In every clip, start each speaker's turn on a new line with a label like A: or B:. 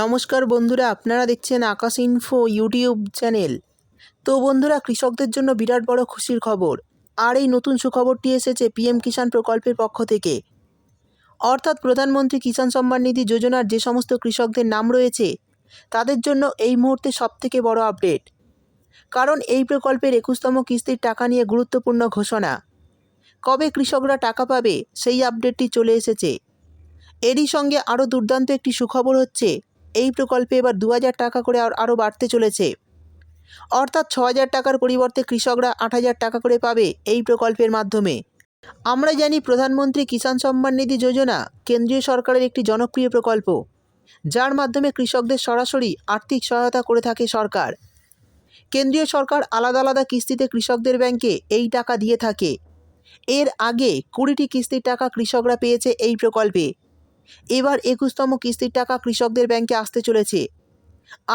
A: নমস্কার বন্ধুরা, আপনারা দেখছেন আকাশ ইনফো ইউটিউব চ্যানেল তো বন্ধুরা, কৃষকদের জন্য বিরাট বড় খুশির খবর। আর এই নতুন সুখবরটি এসেছে পিএম কিষাণ প্রকল্পের পক্ষ থেকে। অর্থাৎ প্রধানমন্ত্রী কিষাণ সম্মান নিধি যোজনার যে সমস্ত কৃষকদের নাম রয়েছে, তাদের জন্য এই মুহূর্তে সবথেকে বড় আপডেট। কারণ এই প্রকল্পের একুশতম কিস্তির টাকা নিয়ে গুরুত্বপূর্ণ ঘোষণা। কবে কৃষকরা টাকা পাবে, সেই আপডেটটি চলে এসেছে। এরই সঙ্গে আরও দুর্দান্ত একটি সুখবর হচ্ছে এই প্রকল্পে এবার দু হাজার টাকা করে আর- আরও বাড়তে চলেছে। অর্থাৎ ছ হাজার টাকার পরিবর্তে কৃষকরা আট হাজার টাকা করে পাবে এই প্রকল্পের মাধ্যমে। আমরা জানি প্রধানমন্ত্রী কিষাণ সম্মান নিধি যোজনা কেন্দ্রীয় সরকারের একটি জনপ্রিয় প্রকল্প। যার মাধ্যমে কৃষকদের সরাসরি আর্থিক সহায়তা করে থাকে সরকার। কেন্দ্রীয় সরকার আলাদা আলাদা কিস্তিতে কৃষকদের ব্যাংকে এই টাকা দিয়ে থাকে। এর আগে কুড়িটি কিস্তির টাকা কৃষকরা পেয়েছে এই প্রকল্পে। এবার একুশতম কিস্তির টাকা কৃষকদের ব্যাংকে আসতে চলেছে।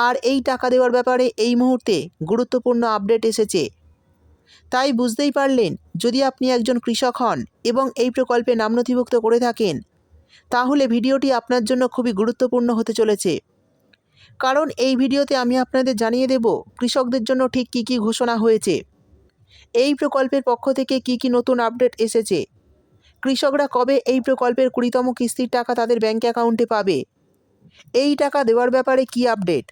A: আর এই টাকা দেওয়ার ব্যাপারে এই মুহূর্তে গুরুত্বপূর্ণ আপডেট এসেছে। তাই বুঝতেই পারলেন, যদি আপনি একজন কৃষক হন এবং এই প্রকল্পে নাম নথিভুক্ত করে থাকেন, তাহলে ভিডিওটি আপনার জন্য খুবই গুরুত্বপূর্ণ হতে চলেছে। কারণ এই ভিডিওতে আমি আপনাদের জানিয়ে দেব কৃষকদের জন্য ঠিক কী কী ঘোষণা হয়েছে। এই প্রকল্পের পক্ষ থেকে কী কী নতুন আপডেট এসেছে। কৃষকরা কবে এই প্রকল্পের কুড়িতম কিস্তির টাকা তাদের ব্যাঙ্ক অ্যাকাউন্টে পাবে? এই টাকা দেওয়ার ব্যাপারে কি আপডেট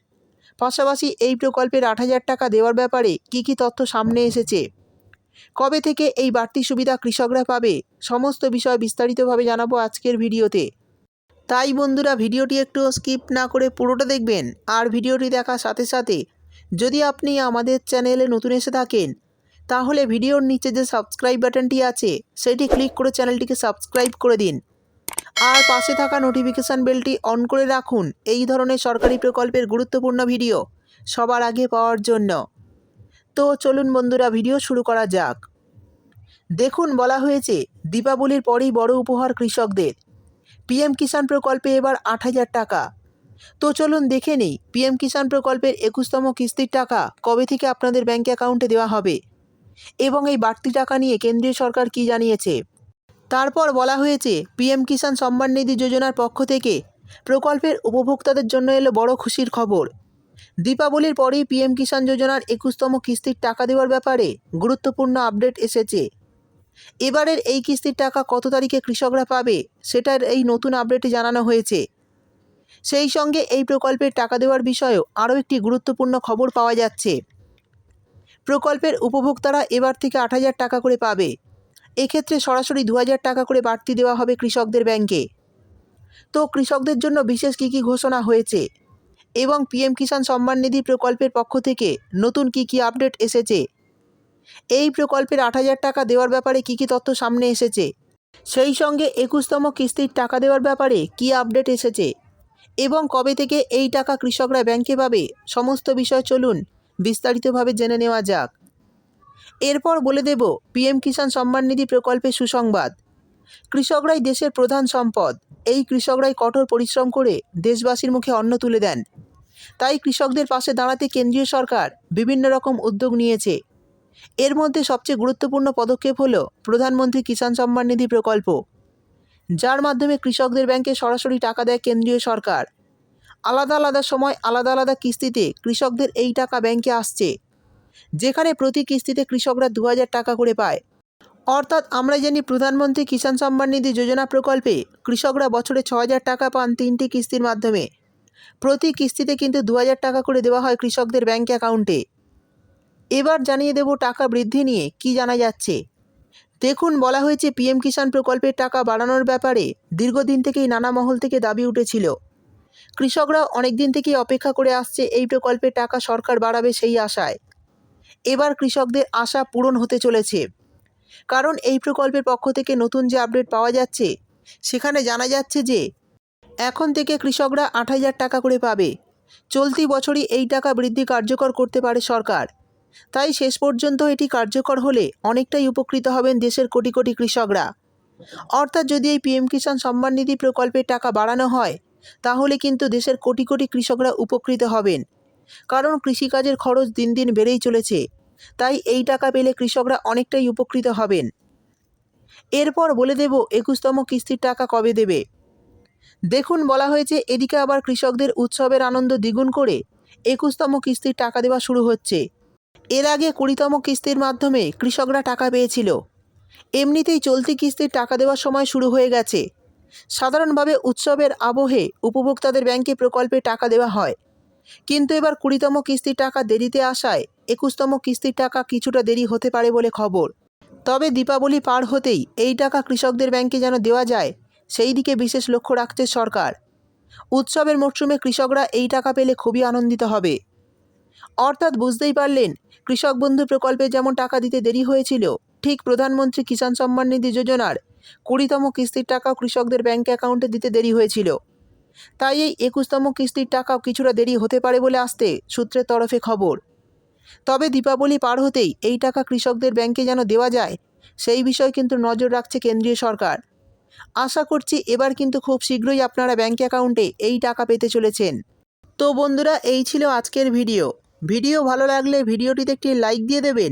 A: পাশাপাশি এই প্রকল্পের আট হাজার টাকা দেওয়ার ব্যাপারে কি কি তথ্য সামনে এসেছে? কবে থেকে এই বাড়তি সুবিধা কৃষকরা পাবে? সমস্ত বিষয় বিস্তারিতভাবে জানাব আজকের ভিডিওতে। তাই বন্ধুরা, ভিডিওটি একটু স্কিপ না করে পুরোটা দেখবেন। আর ভিডিওটি দেখার সাথে সাথে যদি আপনি আমাদের চ্যানেলে নতুন এসে থাকেন তাহলে ভিডিওর নিচে যে সাবস্ক্রাইব বাটনটি আছে, সেটি ক্লিক করে চ্যানেলটিকে সাবস্ক্রাইব করে দিন। আর পাশে থাকা নোটিফিকেশান বেলটি অন করে রাখুন। এই ধরনের সরকারি প্রকল্পের গুরুত্বপূর্ণ ভিডিও সবার আগে পাওয়ার জন্য। তো চলুন বন্ধুরা, ভিডিও শুরু করা যাক। দেখুন, বলা হয়েছে, দীপাবলির পরেই বড় উপহার কৃষকদের। পিএম কিষাণ প্রকল্পে এবার আট হাজার টাকা। তো চলুন দেখে নেই, পিএম কিষাণ প্রকল্পের একুশতম কিস্তির টাকা কবে থেকে আপনাদের ব্যাঙ্ক অ্যাকাউন্টে দেওয়া হবে? এবং এই বাড়তি টাকা নিয়ে কেন্দ্রীয় সরকার কি জানিয়েছে? তারপর বলা হয়েছে, পিএম কিষাণ সম্মান নিধি যোজনার পক্ষ থেকে প্রকল্পের উপভোক্তাদের জন্য এলো বড় খুশির খবর। দীপাবলির পরেই পিএম কিষাণ যোজনার একুশতম কিস্তির টাকা দেওয়ার ব্যাপারে গুরুত্বপূর্ণ আপডেট এসেছে। এবারের এই কিস্তির টাকা কত তারিখে কৃষকরা পাবে, সেটার এই নতুন আপডেটে জানানো হয়েছে। সেই সঙ্গে এই প্রকল্পের টাকা দেওয়ার বিষয়েও আরও একটি গুরুত্বপূর্ণ খবর পাওয়া যাচ্ছে। প্রকল্পের উপভোক্তারা এবার থেকে আট হাজার টাকা করে পাবে। এক্ষেত্রে সরাসরি দু হাজার টাকা করে বাড়তি দেওয়া হবে কৃষকদের ব্যাংকে। তো কৃষকদের জন্য বিশেষ কী কী ঘোষণা হয়েছে? এবং পিএম কিষাণ সম্মান নিধি প্রকল্পের পক্ষ থেকে নতুন কী কী আপডেট এসেছে? এই প্রকল্পের আট হাজার টাকা দেওয়ার ব্যাপারে কী কী তথ্য সামনে এসেছে? সেই সঙ্গে একুশতম কিস্তির টাকা দেওয়ার ব্যাপারে কী আপডেট এসেছে? এবং কবে থেকে এই টাকা কৃষকরা ব্যাংকে পাবে? সমস্ত বিষয় চলুন বিস্তারিতভাবে জেনে নেওয়া যাক। এরপর বলে দেব, পিএম কিষাণ সম্মান নিধি প্রকল্পের সুসংবাদ। কৃষকরাই দেশের প্রধান সম্পদ। এই কৃষকরাই কঠোর পরিশ্রম করে দেশবাসীর মুখে অন্ন তুলে দেন। তাই কৃষকদের পাশে দাঁড়াতে কেন্দ্রীয় সরকার বিভিন্ন রকম উদ্যোগ নিয়েছে। এর মধ্যে সবচেয়ে গুরুত্বপূর্ণ পদক্ষেপ হল প্রধানমন্ত্রী কিষাণ সম্মান নিধি প্রকল্প, যার মাধ্যমে কৃষকদের ব্যাংকে সরাসরি টাকা দেয় কেন্দ্রীয় সরকার। আলাদা আলাদা সময়, আলাদা আলাদা কিস্তিতে কৃষকদের এই টাকা ব্যাংকে আসছে। যেখানে প্রতি কিস্তিতে কৃষকরা দু হাজার টাকা করে পায়। অর্থাৎ আমরা জানি প্রধানমন্ত্রী কিষাণ সম্মান নিধি যোজনা প্রকল্পে কৃষকরা বছরে ছ টাকা পান তিনটি কিস্তির মাধ্যমে। প্রতি কিস্তিতে কিন্তু দু হাজার টাকা করে দেওয়া হয় কৃষকদের ব্যাংক অ্যাকাউন্টে। এবার জানিয়ে দেব টাকা বৃদ্ধি নিয়ে কি জানা যাচ্ছে। দেখুন, বলা হয়েছে, পিএম কিষাণ প্রকল্পের টাকা বাড়ানোর ব্যাপারে দীর্ঘদিন থেকেই নানা মহল থেকে দাবি উঠেছিল। কৃষকরা অনেক দিন থেকেই অপেক্ষা করে আসছে, এই প্রকল্পের টাকা সরকার বাড়াবে সেই আশায়। এবার কৃষকদের আশা পূরণ হতে চলেছে। কারণ এই প্রকল্পের পক্ষ থেকে নতুন যে আপডেট পাওয়া যাচ্ছে, সেখানে জানা যাচ্ছে যে, এখন থেকে কৃষকরা আট হাজার টাকা করে পাবে। চলতি বছরই এই টাকা বৃদ্ধি কার্যকর করতে পারে সরকার। তাই শেষ পর্যন্ত এটি কার্যকর হলে অনেকটাই উপকৃত হবেন দেশের কোটি কোটি কৃষকরা। অর্থাৎ যদি এই পিএম কিষাণ সম্মান নিধি প্রকল্পের টাকা বাড়ানো হয় তাহলে কিন্তু দেশের কোটি কোটি কৃষকরা উপকৃত হবেন। কারণ কৃষিকাজের খরচ দিন দিন বেড়েই চলেছে। তাই এই টাকা পেলে কৃষকরা অনেকটাই উপকৃত হবেন। এরপর বলে দেব একুশতম কিস্তির টাকা কবে দেবে। দেখুন বলা হয়েছে এদিকে আবার কৃষকদের উৎসবের আনন্দ দ্বিগুণ করে একুশতম কিস্তির টাকা দেওয়া শুরু হচ্ছে। এর আগে কুড়িতম কিস্তির মাধ্যমে কৃষকরা টাকা পেয়েছিল। এমনিতেই চলতি কিস্তির টাকা দেওয়ার সময় শুরু হয়ে গেছে। সাধারণভাবে উৎসবের আবহে উপভোক্তাদের ব্যাংকে প্রকল্পে টাকা দেওয়া হয়। কিন্তু এবার কুড়িতম কিস্তির টাকা দেরিতে আসায় একুশতম কিস্তির টাকা কিছুটা দেরি হতে পারে বলে খবর। তবে দীপাবলি পার হতেই এই টাকা কৃষকদের ব্যাংকে যেন দেওয়া যায়, সেই দিকে বিশেষ লক্ষ্য রাখছে সরকার। উৎসবের মরশুমে কৃষকরা এই টাকা পেলে খুবই আনন্দিত হবে। অর্থাৎ বুঝতেই পারলেন, কৃষক বন্ধু প্রকল্পে যেমন টাকা দিতে দেরি হয়েছিল ঠিক প্রধানমন্ত্রী কিষাণ সম্মান নিধি যোজনার কুড়িতম কিস্তির টাকাও কৃষকদের ব্যাংক অ্যাকাউন্টে দিতে দেরি হয়েছিল। তাই এই একুশতম কিস্তির টাকাও কিছুটা দেরি হতে পারে বলে আসতে সূত্রের তরফে খবর। তবে দীপাবলি পার হতেই এই টাকা কৃষকদের ব্যাংকে যেন দেওয়া যায়, সেই বিষয় কিন্তু নজর রাখছে কেন্দ্রীয় সরকার। আশা করছি এবার কিন্তু খুব শীঘ্রই আপনারা ব্যাংক অ্যাকাউন্টে এই টাকা পেতে চলেছেন। তো বন্ধুরা, এই ছিল আজকের ভিডিও। ভিডিও ভালো লাগলে ভিডিওটিতে একটি লাইক দিয়ে দেবেন।